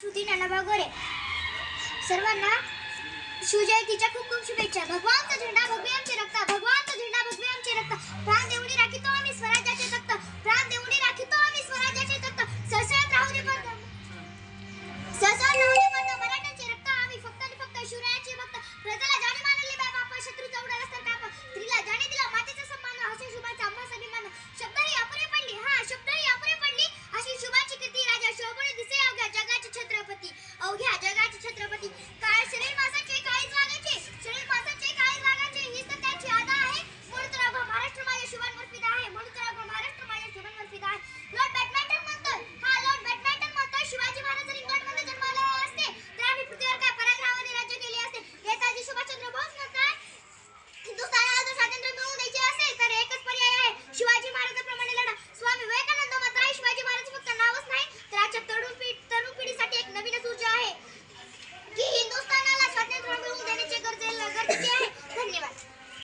श्रुती नानाबा गोरे सर्वांना शिवजयंतीच्या खूप खूप शुभेच्छा. भगवानचा झेंडा भगवे आमचे रक्ता भगवानचा झेंडा भगवे आमचे रक्ता.